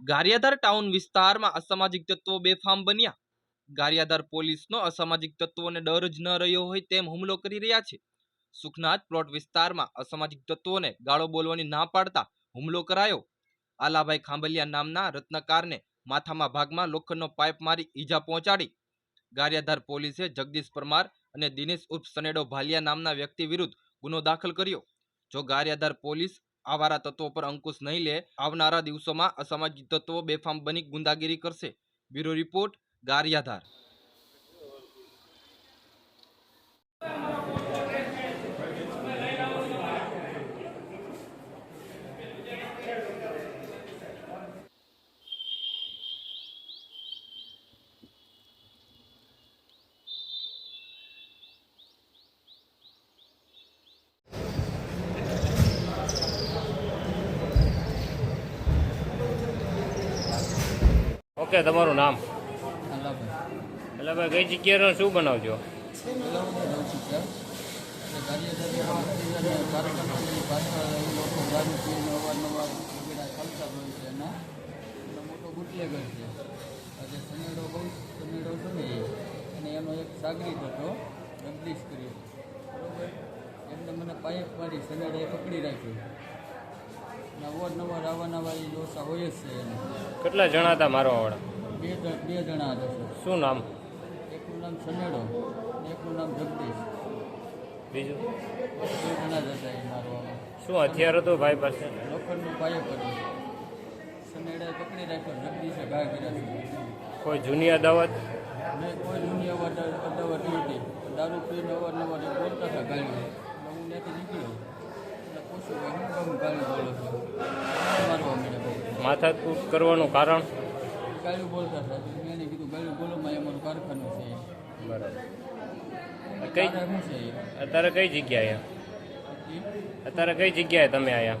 Gariadhar town વિસ્તારમાં અસામાજિક તત્વો બેફામ બન્યા. ગારિયાધાર પોલીસનો અસામાજિક તત્વોને ડર જ ન રહ્યો હોય તેમ હુમલો કરી રહ્યા છે. સુખનાથ પ્લોટ વિસ્તારમાં અસામાજિક તત્વોને ગાળો બોલવાની ના પાડતા હુમલો કરાયો. આલાભાઈ ખાંભલિયા નામના રત્નકારને માથામાં ભાગમાં લોખંડનો પાઇપ મારી ઈજા પહોંચાડી. ગારિયાધાર પોલીસે જગદીશ પરમાર અને દિનેશ ઉર્ફ સનેડો ભાલિયા નામના વ્યક્તિ વિરુદ્ધ ગુનો દાખલ કર્યો. જો ગારિયાધાર પોલીસ આવારા તત્વો પર અંકુશ નહીં લે, આવનારા દિવસોમાં અસામાજિક તત્વો બેફામ બની ગુંદાગીરી કરશે. Bureau report, Gariadhar. ઓકે તમારું નામ? એટલે ભાઈ કઈ જગ્યાએ શું બનાવજો? એના. એક સાગરીત હતો જગદીશ કરી બરોબર? એમને મને પાઇપ મારી સનેડે પકડી રાખ્યો. અવારનવાર આવા નવા એ ડોસા હોય જ છે એને. કેટલા જણા હતા મારવા વાળા? બે બે જણા હતા શું નામ? એકનું નામ સનેડો એકનું નામ જગદીશ. બીજું? બે જણા જ હતા એ શું હથિયાર હતું ભાઈ પાસે? લોખંડનું પાયો કર્યો. સનેડાએ પકડી રાખ્યો જગદીશે ઘા કર્યા કોઈ જૂની અદાવત? મેં કોઈ જૂની અવાજ અદાવત નથી. દારૂ પીને અવારનવાર બોલતા હતા ગાડી હું ત્યાંથી નીકળ્યો. એટલે પૂછ્યું કે હું કેમ ગાળી બોલો છો? માથાકૂટ કરવાનું કારણ? ગાળ્યું બોલતા હતા. મેં એને કીધું ગાળ્યું બોલોમાં એ અમારું કારખાનું છે. બરાબર. કઈ શું છે? અત્યારે કઈ જગ્યાએ? અત્યારે કઈ જગ્યાએ તમે આયા?